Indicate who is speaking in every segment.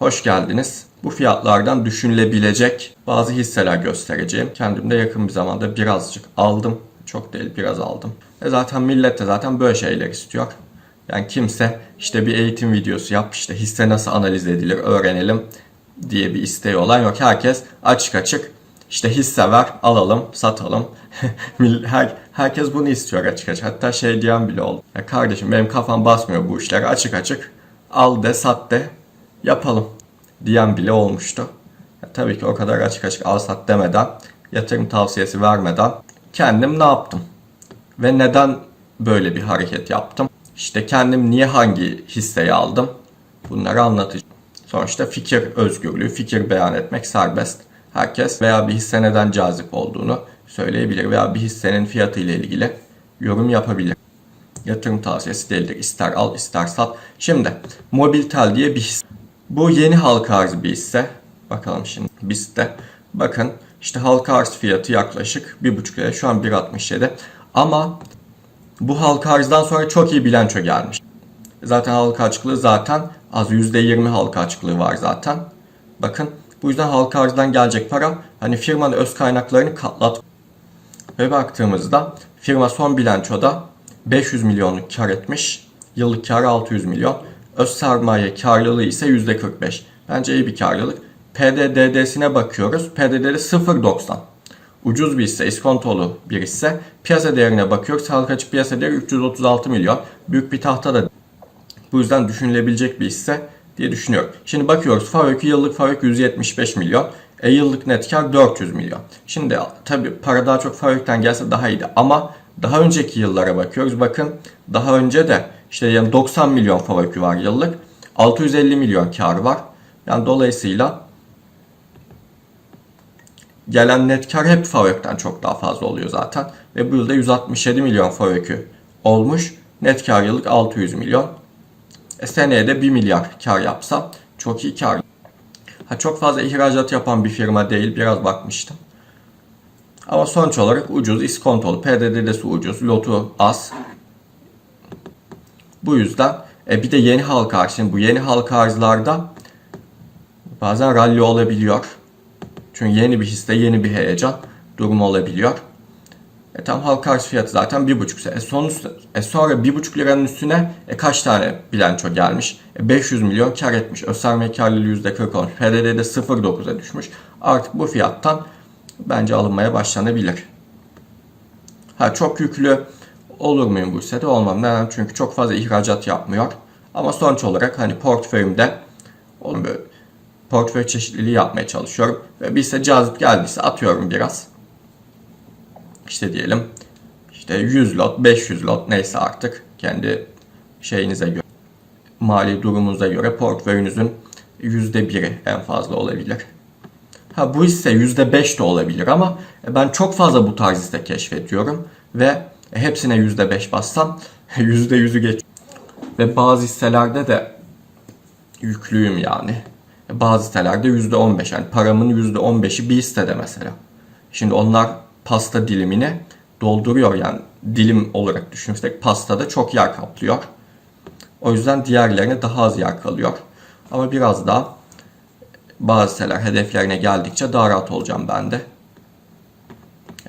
Speaker 1: Hoş geldiniz. Bu fiyatlardan düşünülebilecek bazı hisseler göstereceğim. Kendim de yakın bir zamanda birazcık aldım. Çok değil biraz aldım. E zaten millet de zaten böyle şeyler istiyor. Yani kimse işte bir eğitim videosu yap işte hisse nasıl analiz edilir öğrenelim diye bir isteği olan yok. Herkes açık açık işte hisse ver alalım satalım. Her, herkes bunu istiyor açık açık. Hatta şey diyen bile oldu. Ya kardeşim benim kafam basmıyor bu işlere açık açık al de sat de yapalım diyen bile olmuştu. Ya tabii ki o kadar açık açık al sat demeden, yatırım tavsiyesi vermeden kendim ne yaptım? Ve neden böyle bir hareket yaptım? İşte kendim niye hangi hisseyi aldım? Bunları anlatacağım. Sonuçta fikir özgürlüğü, fikir beyan etmek serbest. Herkes veya bir hisse neden cazip olduğunu söyleyebilir veya bir hissenin fiyatı ile ilgili yorum yapabilir. Yatırım tavsiyesi değildir. İster al ister sat. Şimdi Mobiltel diye bir hisse. Bu yeni halka arz bir hisse. Bakalım şimdi BIST'te. Bakın işte halka arz fiyatı yaklaşık 1,5 lira. Şu an 1.67. Ama bu halka arzdan sonra çok iyi bilanço gelmiş. Zaten halka açıklığı zaten az %20 halka açıklığı var zaten. Bakın bu yüzden halka arzdan gelecek para hani firmanın öz kaynaklarını katlat. Ve baktığımızda firma son bilançoda 500 milyonluk kar etmiş. Yıllık kar 600 milyon. Öz sermaye karlılığı ise %45. Bence iyi bir karlılık. PDD'sine bakıyoruz. PDD'de 0.90. Ucuz bir hisse, iskontolu bir hisse. Piyasa değerine bakıyoruz. Halka açık piyasa değeri 336 milyon. Büyük bir tahta da bu yüzden düşünülebilecek bir hisse diye düşünüyorum. Şimdi bakıyoruz FAVÖK yıllık FAVÖK 175 milyon. E yıllık net kar 400 milyon. Şimdi tabi para daha çok FAVÖK'ten gelse daha iyiydi ama daha önceki yıllara bakıyoruz. Bakın daha önce de işte yani 90 milyon FAVÖK'ü var yıllık. 650 milyon kar var. Yani dolayısıyla gelen net kar hep FAVÖK'ten çok daha fazla oluyor zaten. Ve bu yılda 167 milyon FAVÖK'ü olmuş. Net kar yıllık 600 milyon. E seneye de 1 milyar kar yapsa çok iyi kar. Ha çok fazla ihracat yapan bir firma değil. Biraz bakmıştım. Ama sonuç olarak ucuz, iskontolu, PDD'si ucuz, lotu az. Bu yüzden e bir de yeni halka arz. Bu yeni halka arzlarda bazen rally olabiliyor. Çünkü yeni bir hisse, yeni bir heyecan durumu olabiliyor. E tam halka arz fiyatı zaten 1,5 e, son e sonra 1,5 liranın üstüne e kaç tane bilanço gelmiş? E 500 milyon kar etmiş. Österme karlılığı %40 olmuş. PDD'de 0,9'a düşmüş. Artık bu fiyattan bence alınmaya başlanabilir. Ha çok yüklü olur muyum bu hissede? Olmam. Neden? Çünkü çok fazla ihracat yapmıyor. Ama sonuç olarak hani portföyümde onun böyle portföy çeşitliliği yapmaya çalışıyorum. Ve bir hisse cazip geldiyse atıyorum biraz. İşte diyelim işte 100 lot, 500 lot neyse artık kendi şeyinize göre mali durumunuza göre portföyünüzün %1'i en fazla olabilir. Ha bu hisse %5 de olabilir ama ben çok fazla bu tarz hisse keşfediyorum ve hepsine %5 bassam %100'ü geç. Ve bazı hisselerde de yüklüyüm yani. Bazı hisselerde %15 yani paramın %15'i bir hissede mesela. Şimdi onlar pasta dilimini dolduruyor yani dilim olarak düşünürsek pastada çok yer kaplıyor. O yüzden diğerlerine daha az yer kalıyor. Ama biraz daha bazı hisseler hedeflerine geldikçe daha rahat olacağım ben de.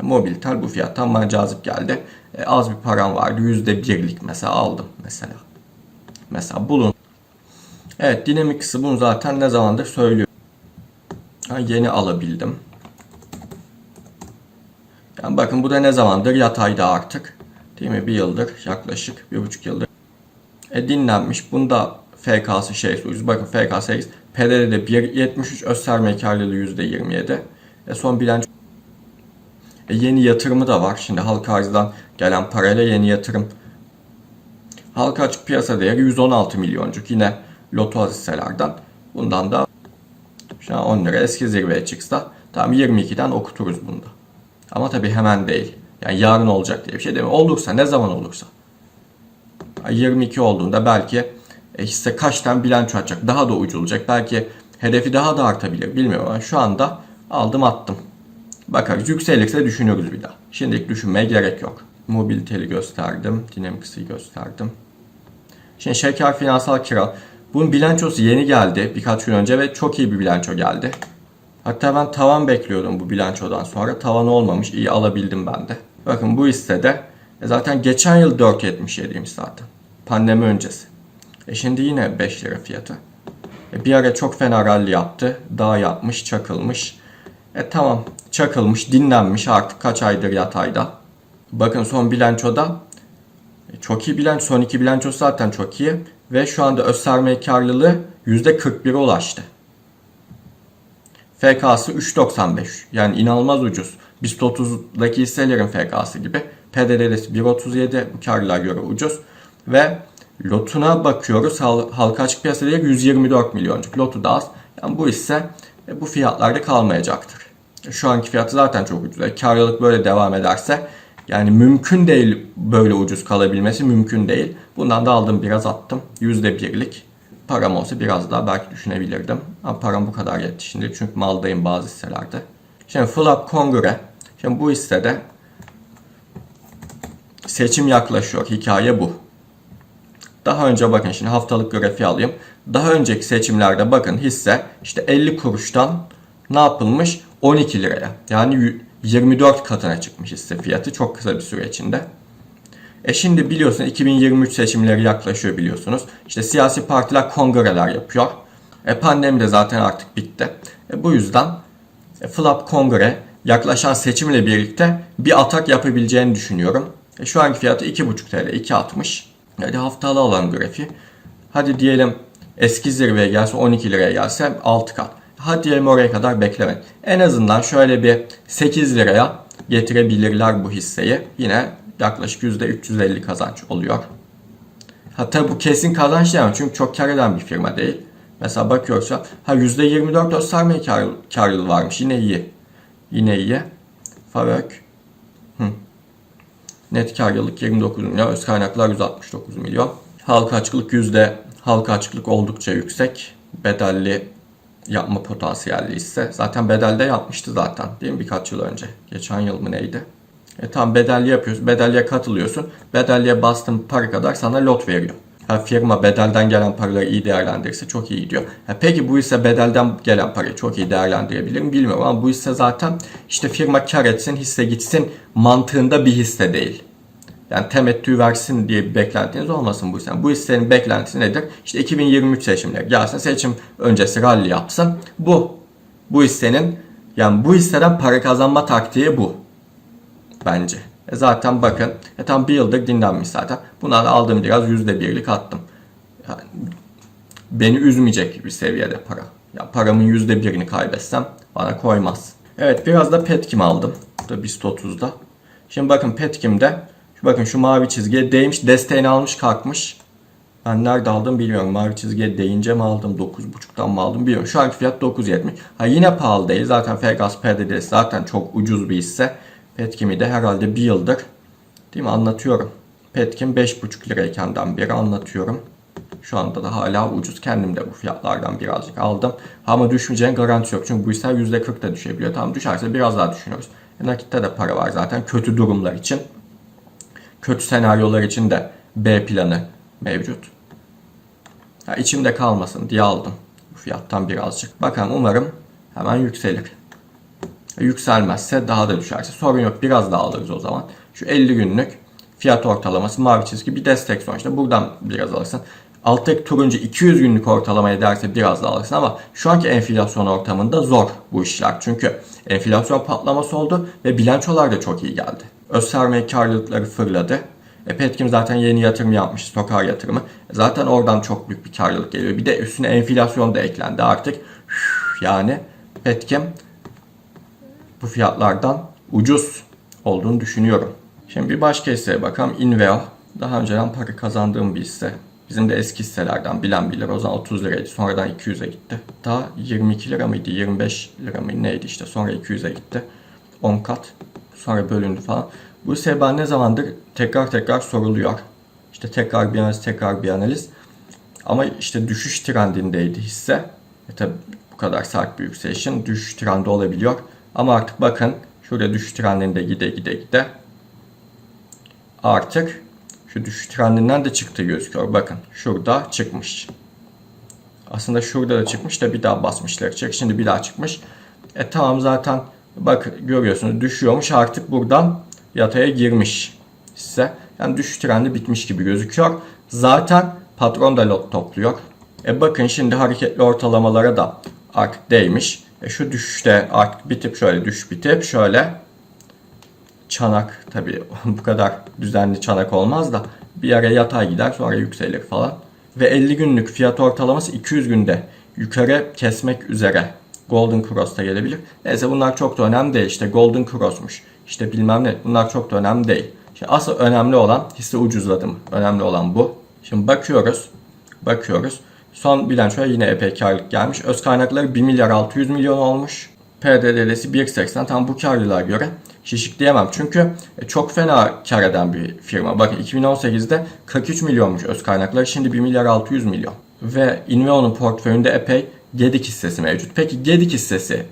Speaker 1: Mobiltel bu fiyattan bana cazip geldi. E, az bir param vardı. %1'lik mesela aldım mesela. Mesela bulun. Evet Dynamics'i bunu zaten ne zamandır söylüyorum. Ha, yeni alabildim. Yani bakın bu da ne zamandır yatayda artık. Değil mi? Bir yıldır yaklaşık bir buçuk yıldır. E dinlenmiş. Bunda FK'sı şey ucuz. Bakın FK 8. PDD'de 1.73 öz sermaye karlılığı %27. E son bilanço e yeni yatırımı da var. Şimdi halka arzdan gelen parayla yeni yatırım. Halka açık piyasa değeri 116 milyoncuk. Yine loto hisselerden. Bundan da şu an 10 lira eski zirveye çıksa tam 22'den okuturuz bunda. Ama tabii hemen değil. Yani yarın olacak diye bir şey mi? Olursa ne zaman olursa. 22 olduğunda belki e, hisse kaçtan bilanço atacak. Daha da ucu olacak. Belki hedefi daha da artabilir. Bilmiyorum ama şu anda aldım attım. Bakarız. Yükselirse düşünürüz bir daha. Şimdilik düşünmeye gerek yok. Mobiliteli gösterdim. Dynamics'i gösterdim. Şimdi şeker finansal kira. Bunun bilançosu yeni geldi birkaç gün önce ve çok iyi bir bilanço geldi. Hatta ben tavan bekliyordum bu bilançodan sonra. Tavan olmamış. iyi alabildim ben de. Bakın bu hissede e zaten geçen yıl 4.77'ymiş zaten. Pandemi öncesi. E şimdi yine 5 lira fiyatı. E bir ara çok fena rally yaptı. Dağ yapmış, çakılmış. E tamam çakılmış, dinlenmiş artık kaç aydır yatayda. Bakın son bilançoda e, çok iyi bilanço. Son iki bilançosu zaten çok iyi. Ve şu anda öz sermaye karlılığı %41'e ulaştı. FK'sı 3.95. Yani inanılmaz ucuz. BIST 30'daki hisselerin FK'sı gibi. PDD'si 1.37 bu karlılığa göre ucuz. Ve lotuna bakıyoruz. Hal, halka açık piyasa değeri 124 milyoncuk. Lotu da az. Yani bu hisse e, bu fiyatlarda kalmayacaktır. Şu anki fiyatı zaten çok ucuz. E, Karlılık böyle devam ederse yani mümkün değil böyle ucuz kalabilmesi mümkün değil. Bundan da aldım biraz attım. %1'lik. Param olsa biraz daha belki düşünebilirdim. Ama param bu kadar yetti şimdi çünkü maldayım bazı hisselerde. Şimdi Flap Kongre. Şimdi bu hissede seçim yaklaşıyor. Hikaye bu. Daha önce bakın şimdi haftalık grafiği alayım. Daha önceki seçimlerde bakın hisse işte 50 kuruştan ne yapılmış? 12 liraya. Yani 24 katına çıkmış hisse fiyatı çok kısa bir süre içinde. E şimdi biliyorsunuz 2023 seçimleri yaklaşıyor biliyorsunuz. İşte siyasi partiler kongreler yapıyor. E pandemi de zaten artık bitti. E bu yüzden e, Flap Kongre yaklaşan seçimle birlikte bir atak yapabileceğini düşünüyorum. E şu anki fiyatı 2.5 TL, 2.60. Hadi haftalı alan grafiği. Hadi diyelim eski zirveye gelse 12 liraya gelse 6 kat. Hadi diyelim oraya kadar beklemek. En azından şöyle bir 8 liraya getirebilirler bu hisseyi. Yine yaklaşık %350 kazanç oluyor. Hatta bu kesin kazanç diyemem çünkü çok kar eden bir firma değil. Mesela bakıyoruz ha %24 öz sermaye kar, karlılığı varmış. Yine iyi. Yine iyi. Favök. Hı. Net karlılık 29 milyon. Öz kaynaklar 169 milyon. Halka açıklık yüzde halka açıklık oldukça yüksek. Bedelli yapma potansiyelli ise zaten bedelde yapmıştı zaten değil mi birkaç yıl önce. Geçen yıl mı neydi? E tam bedelli yapıyorsun. Bedelliye katılıyorsun. Bedelliye bastığın para kadar sana lot veriyor. Ha, firma bedelden gelen paraları iyi değerlendirirse çok iyi gidiyor. Ha, peki bu ise bedelden gelen parayı çok iyi değerlendirebilir mi bilmiyorum ama bu ise zaten işte firma kar etsin hisse gitsin mantığında bir hisse değil. Yani temettü versin diye bir beklentiniz olmasın bu hissenin. Bu hissenin beklentisi nedir? İşte 2023 seçimleri gelsin seçim öncesi rally yapsın. Bu. Bu hissenin yani bu hisseden para kazanma taktiği bu. Bence. E zaten bakın e tam bir yıldır dinlenmiş zaten. Buna da aldığım biraz yüzde birlik attım. Yani beni üzmeyecek bir seviyede para. Ya paramın yüzde birini kaybetsem bana koymaz. Evet biraz da Petkim aldım. Bu da BIST 30'da. Şimdi bakın Petkim'de bakın şu mavi çizgiye değmiş desteğini almış kalkmış. Ben nerede aldım bilmiyorum. Mavi çizgiye değince mi aldım? 9.5'tan mı aldım bilmiyorum. Şu anki fiyat 9.70. Ha yine pahalı değil. Zaten Fegas PDD zaten çok ucuz bir hisse. Petkim'i de herhalde bir yıldır değil mi anlatıyorum. Petkim 5.5 liraykenden beri anlatıyorum. Şu anda da hala ucuz. Kendim de bu fiyatlardan birazcık aldım. Ama düşmeyeceğin garantisi yok. Çünkü bu hisseler %40 da düşebiliyor. Tam düşerse biraz daha düşünüyoruz. E, nakitte de para var zaten. Kötü durumlar için. Kötü senaryolar için de B planı mevcut. Ha, içimde kalmasın diye aldım. Bu fiyattan birazcık. Bakalım umarım hemen yükselir. Yükselmezse daha da düşerse sorun yok. Biraz daha alırız o zaman. Şu 50 günlük fiyat ortalaması mavi çizgi bir destek sonuçta. Buradan biraz alırsın. Alttaki turuncu 200 günlük ortalamaya derse biraz daha alırsın ama şu anki enflasyon ortamında zor bu işler. Çünkü enflasyon patlaması oldu ve bilançolar da çok iyi geldi. Öz sermaye karlılıkları fırladı. E, Petkim zaten yeni yatırım yapmış, stokar yatırımı. Zaten oradan çok büyük bir karlılık geliyor. Bir de üstüne enflasyon da eklendi artık. Yani Petkim bu fiyatlardan ucuz olduğunu düşünüyorum. Şimdi bir başka hisseye bakalım. Inveo. Daha önceden para kazandığım bir hisse. Bizim de eski hisselerden bilen bilir. O zaman 30 liraydı. Sonradan 200'e gitti. Daha 22 lira mıydı? 25 lira mıydı? Neydi işte. Sonra 200'e gitti. 10 kat. Sonra bölündü falan. Bu ben ne zamandır tekrar tekrar soruluyor. İşte tekrar bir analiz, tekrar bir analiz. Ama işte düşüş trendindeydi hisse. E tabi bu kadar sert bir yükselişin düşüş trendi olabiliyor. Ama artık bakın şurada düşüş trendinde gide gide gide artık şu düşüş trendinden de çıktı gözüküyor. Bakın şurada çıkmış. Aslında şurada da çıkmış da bir daha basmışlar içeri. Şimdi bir daha çıkmış. E tamam zaten bak görüyorsunuz düşüyormuş artık buradan yataya girmiş hisse. Yani düşüş trendi bitmiş gibi gözüküyor. Zaten patron da lot topluyor. E bakın şimdi hareketli ortalamalara da artık değmiş. E şu düşüşte artık bitip şöyle düş bitip şöyle çanak tabii bu kadar düzenli çanak olmaz da bir ara yatay gider sonra yükselir falan. Ve 50 günlük fiyat ortalaması 200 günde yukarı kesmek üzere Golden Cross'ta gelebilir. Neyse bunlar çok da önemli değil. İşte Golden Cross'muş. İşte bilmem ne. Bunlar çok da önemli değil. Şimdi asıl önemli olan hisse ucuzladı mı? Önemli olan bu. Şimdi bakıyoruz. Bakıyoruz. Son bilançoya yine epey karlılık gelmiş. Öz kaynakları 1 milyar 600 milyon olmuş. PDD'si 1.80 tam bu karlılığa göre şişik diyemem. Çünkü e, çok fena kar eden bir firma. Bakın 2018'de 43 milyonmuş öz kaynakları. Şimdi 1 milyar 600 milyon. Ve Inveo'nun portföyünde epey Gedik hissesi mevcut. Peki Gedik hissesi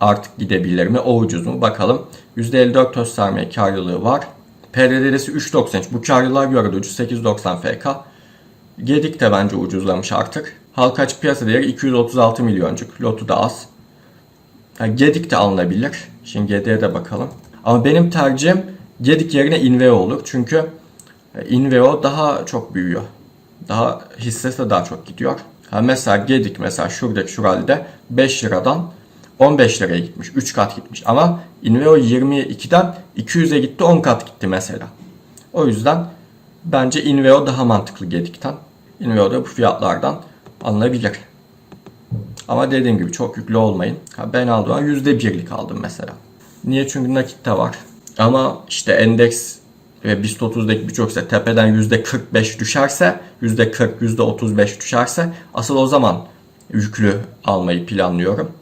Speaker 1: artık gidebilir mi? O ucuz mu? Bakalım. %54 toz sermaye karlılığı var. PDD'si 3.93. Bu karlılığa göre de ucuz. 8.90 FK. Gedik de bence ucuzlamış artık. Halka açık piyasa değeri 236 milyoncuk. Lotu da az. Yani Gedik de alınabilir. Şimdi Gedik'e de bakalım. Ama benim tercihim Gedik yerine Inveo olur. Çünkü Inveo daha çok büyüyor. Daha hissesi de daha çok gidiyor. Ha mesela Gedik mesela şuradaki şu halde 5 liradan 15 liraya gitmiş. 3 kat gitmiş. Ama Inveo 22'den 200'e gitti 10 kat gitti mesela. O yüzden bence Inveo daha mantıklı Gedik'ten. Inveo da bu fiyatlardan alınabilir. Ama dediğim gibi çok yüklü olmayın. Ben aldığım an %1'lik aldım mesela. Niye? Çünkü nakitte var. Ama işte endeks ve BIST 30'daki birçok hisse tepeden %45 düşerse, %40, %35 düşerse asıl o zaman yüklü almayı planlıyorum.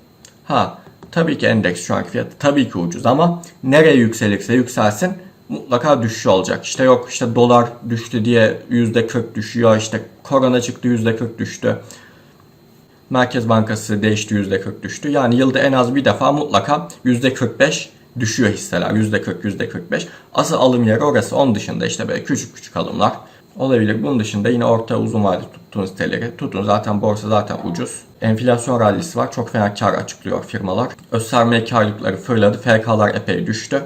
Speaker 1: Ha tabii ki endeks şu anki fiyatı tabii ki ucuz ama nereye yükselirse yükselsin mutlaka düşüş olacak. İşte yok işte dolar düştü diye %40 düşüyor. işte korona çıktı %40 düştü. Merkez Bankası değişti %40 düştü. Yani yılda en az bir defa mutlaka %45 düşüyor hisseler. %40, %45. Asıl alım yeri orası. Onun dışında işte böyle küçük küçük alımlar olabilir. Bunun dışında yine orta uzun vade tuttuğunuz siteleri tutun. Zaten borsa zaten ucuz. Enflasyon rallisi var. Çok fena kar açıklıyor firmalar. Öz sermaye karlılıkları fırladı. FK'lar epey düştü.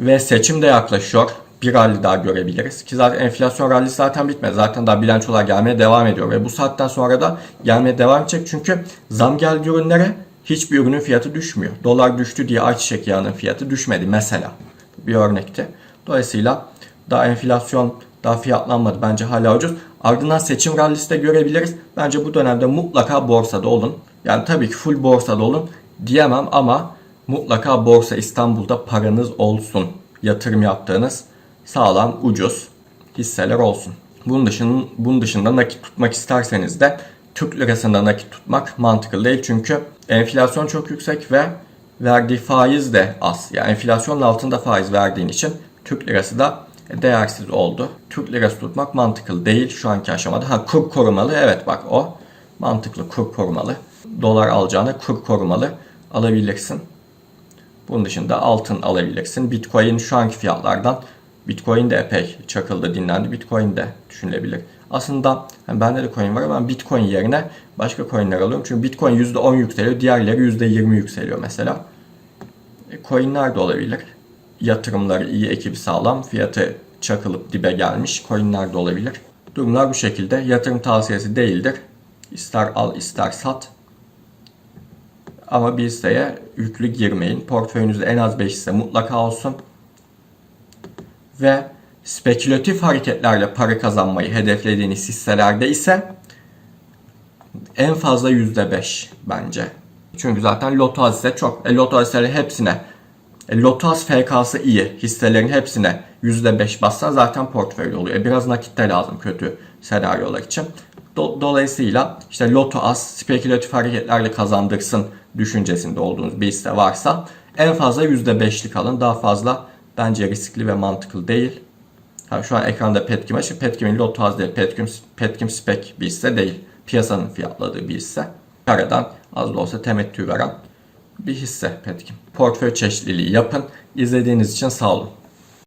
Speaker 1: Ve seçim de yaklaşıyor. Bir rally daha görebiliriz. Ki zaten enflasyon rallisi zaten bitmedi. Zaten daha bilançolar gelmeye devam ediyor. Ve bu saatten sonra da gelmeye devam edecek. Çünkü zam geldi ürünlere hiçbir ürünün fiyatı düşmüyor. Dolar düştü diye ayçiçek yağının fiyatı düşmedi mesela. Bir örnekti. Dolayısıyla daha enflasyon daha fiyatlanmadı. Bence hala ucuz. Ardından seçim rallisi de görebiliriz. Bence bu dönemde mutlaka borsada olun. Yani tabii ki full borsada olun diyemem ama mutlaka borsa İstanbul'da paranız olsun. Yatırım yaptığınız sağlam, ucuz hisseler olsun. Bunun dışında, bunun dışında nakit tutmak isterseniz de Türk lirasında nakit tutmak mantıklı değil. Çünkü enflasyon çok yüksek ve verdiği faiz de az. Yani enflasyonun altında faiz verdiğin için Türk lirası da değersiz oldu. Türk lirası tutmak mantıklı değil şu anki aşamada. Ha kur korumalı evet bak o mantıklı kur korumalı. Dolar alacağına kur korumalı alabilirsin. Bunun dışında altın alabilirsin. Bitcoin şu anki fiyatlardan Bitcoin de epey çakıldı, dinlendi. Bitcoin de düşünülebilir. Aslında yani bende de coin var ama ben Bitcoin yerine başka coinler alıyorum. Çünkü Bitcoin %10 yükseliyor, diğerleri %20 yükseliyor mesela. E, coinler de olabilir. Yatırımları iyi, ekibi sağlam, fiyatı çakılıp dibe gelmiş coinler de olabilir. Durumlar bu şekilde. Yatırım tavsiyesi değildir. İster al ister sat. Ama bir hisseye yüklü girmeyin. Portföyünüzde en az 5 hisse mutlaka olsun. Ve spekülatif hareketlerle para kazanmayı hedeflediğiniz hisselerde ise en fazla %5 bence. Çünkü zaten loto hisse çok. E, loto hisseleri hepsine e, Lotus FK'sı iyi. Hisselerin hepsine %5 bassan zaten portföy oluyor. E, biraz nakitte lazım kötü senaryolar için. Do- dolayısıyla işte Loto az spekülatif hareketlerle kazandırsın düşüncesinde olduğunuz bir hisse varsa en fazla %5'lik alın. Daha fazla bence riskli ve mantıklı değil. Ha, şu an ekranda Petkim açık. Petkim'in Loto az değil. Petkim, Petkim spek bir hisse değil. Piyasanın fiyatladığı bir hisse. Aradan az da olsa temettü veren bir hisse Petkim. Portföy çeşitliliği yapın. İzlediğiniz için sağ olun.